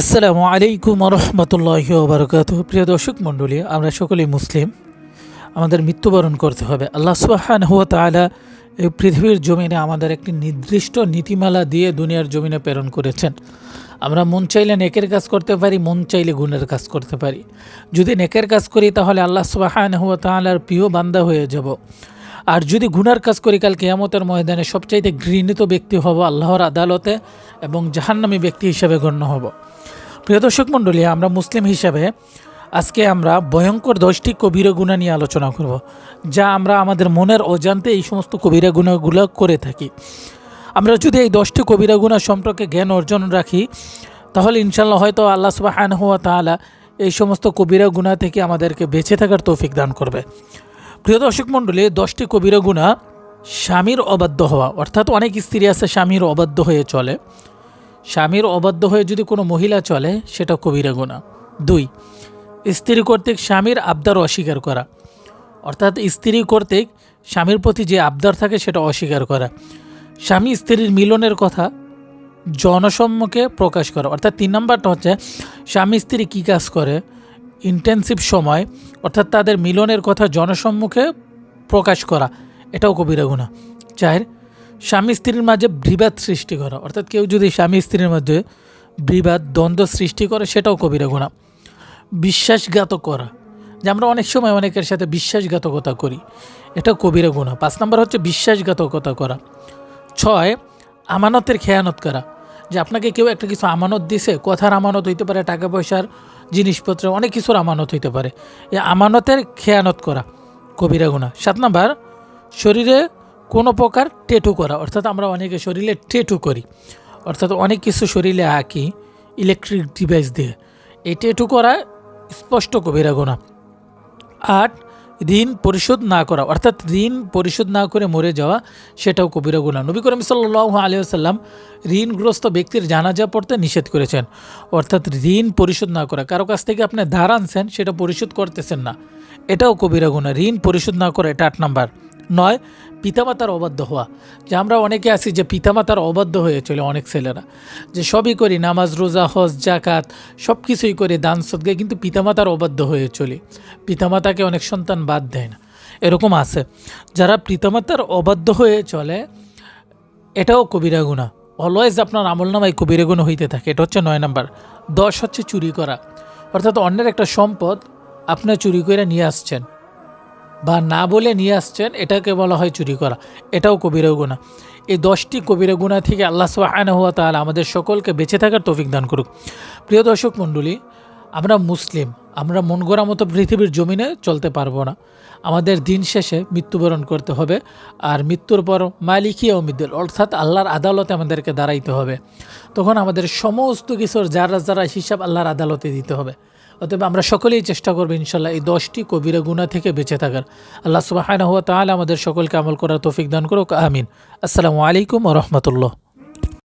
আসসালামু আলাইকুম রহমতুল্লাহ বারকাত প্রিয় দর্শক মণ্ডলী, আমরা সকলেই মুসলিম। আমাদের মৃত্যুবরণ করতে হবে। আল্লাহ সুবাহান হুয়া তালা এই পৃথিবীর জমিনে আমাদের একটি নির্দিষ্ট নীতিমালা দিয়ে দুনিয়ার জমিনে প্রেরণ করেছেন। আমরা মন চাইলে নেকের কাজ করতে পারি, মন চাইলে গুণের কাজ করতে পারি। যদি নেকের কাজ করি, তাহলে আল্লাহ সুবাহান হুয়া তালার প্রিয় বান্দা হয়ে যাব। আর যদি গুনার কাজ করি, কাল কেয়ামতের ময়দানে সবচাইতে ঘৃণিত ব্যক্তি হব আল্লাহর আদালতে এবং জাহান্নামী ব্যক্তি হিসেবে গণ্য হব। প্রিয় দর্শক মণ্ডলী, আমরা মুসলিম হিসাবে আজকে আমরা ভয়ঙ্কর দশটি কবিরা গুণা নিয়ে আলোচনা করব, যা আমরা আমাদের মনের অজান্তে এই সমস্ত কবিরা গুণাগুলো করে থাকি। আমরা যদি এই দশটি কবিরা গুণা সম্পর্কে জ্ঞান অর্জন রাখি, তাহলে ইনশাল্লাহ হয়তো আল্লাহ সুবাহান হুয়া তাআলা এই সমস্ত কবিরা গুণা থেকে আমাদেরকে বেঁচে থাকার তৌফিক দান করবে। প্রিয় দর্শক মণ্ডলী, দশটি কবিরা গুণা স্বামীর অবাধ্য হওয়া, অর্থাৎ অনেক স্ত্রী আছে স্বামীর অবাধ্য হয়ে চলে। স্বামীর অবাধ্য হয়ে যদি কোনো মহিলা চলে, সেটা কবিরা গুণা দুই, স্ত্রী কর্তৃক স্বামীর আবদার অস্বীকার করা। অর্থাৎ স্ত্রী কর্তৃক স্বামীর প্রতি যে আবদার থাকে, সেটা অস্বীকার করা। স্বামী স্ত্রীর মিলনের কথা জনসম্মুখে প্রকাশ করা। অর্থাৎ তিন নম্বরটা হচ্ছে, স্বামী স্ত্রী কী কাজ করে? ইন্টেন্সিভ সময়, অর্থাৎ তাদের মিলনের কথা জনসম্মুখে প্রকাশ করা। এটাও কবিরা গুণা চার স্বামী স্ত্রীর মাঝে বিবাদ সৃষ্টি করা। অর্থাৎ কেউ যদি স্বামী স্ত্রীর মধ্যে বিবাদ, দ্বন্দ্ব সৃষ্টি করে, সেটাও কবিরা গুণা। বিশ্বাসঘাত করা। যে আমরা অনেক সময় অনেকের সাথে বিশ্বাসঘাতকতা করি। এটা কবিরা গুণা। পাঁচ নম্বর হচ্ছে বিশ্বাসঘাতকতা করা। ছয়, আমানতের খেয়ানত করা। যে আপনাকে কেউ একটা কিছু আমানত দিছে, কথার আমানত হইতে পারে, টাকা পয়সার জিনিসপত্র, অনেক কিছুর আমানত হইতে পারে। এই আমানতের খেয়ানত করা কবিরা গুণা। সাত নম্বর, শরীরে কোনো প্রকার টেটু করা, অর্থাৎ আমরা অনেকে শরীরে টেটু করি, অর্থাৎ অনেক কিছু শরীরে আঁকি ইলেকট্রিক ডিভাইস দিয়ে। এই টেটু করা স্পষ্ট কবিরা গুণা। আট ঋণ পরিশোধ না করা, অর্থাৎ ঋণ পরিশোধ না করে মরে যাওয়া, সেটাও কবিরা গুণা। নবী করিম সাল্লাহ আলিয়াল্লাম ঋণগ্রস্ত ব্যক্তির জানাজা পড়তে নিষেধ করেছেন, অর্থাৎ ঋণ পরিশোধ না করা। কারও কাছ থেকে আপনি ধার আনছেন, সেটা পরিশোধ করতেছেন না। এটাও কবিরা গুণা, ঋণ পরিশোধ না করা, এটা আট নাম্বার। নয়, পিতামাতার অবাধ্য হওয়া। যে আমরা অনেকে আছি যে পিতামাতার অবাধ্য হয়ে চলে অনেক ছেলেরা। যে সবই করি, নামাজ, রোজা, হজ জাকাত সব কিছুই করে, দান সদ্গায় কিন্তু পিতামাতার অবাধ্য হয়ে চলি। পিতামাতাকে অনেক সন্তান বাদ দেয় না। এরকম আছে। যারা পিতামাতার অবাধ্য হয়ে চলে, এটাও কবিরা গুণা। অলওয়েজ আপনার আমল নামায় কবিরা গুণ হইতে থাকে। এটা হচ্ছে নয় নাম্বার। দশ হচ্ছে চুরি করা। অর্থাৎ অন্যের একটা সম্পদ আপনি চুরি করে নিয়ে আসছেন। বা না বলে নিয়ে আসছেন, এটাকে বলা হয় চুরি করা। এটাও কবিরা গুণা। এই দশটি কবিরা গুণা থেকে আল্লাহ সুবাহান হুয়া তাহলে আমাদের সকলকে বেঁচে থাকার তৌফিক দান করুক। প্রিয় দর্শক মণ্ডলী, আমরা মুসলিম, আমরা মন মতো পৃথিবীর জমিনে চলতে পারব না। আমাদের দিন শেষে মৃত্যুবরণ করতে হবে, আর মৃত্যুর পর মালিকি অমিদুল অর্থাৎ আল্লাহর আদালতে আমাদেরকে দাঁড়াইতে হবে। তখন আমাদের সমস্ত কিছুর যারা যারা হিসাব আল্লাহর আদালতে দিতে হবে। অতএব আমরা সকলেই চেষ্টা করব ইনশাল্লাহ এই দশটি কবিরা গুণা থেকে বেঁচে থাকার। আল্লাহ সুবাহ আমাদের সকলকে আমল করার তৌফিক দান করুক, আমিন। আসসালামু আলাইকুম রহমতুল্লাহ।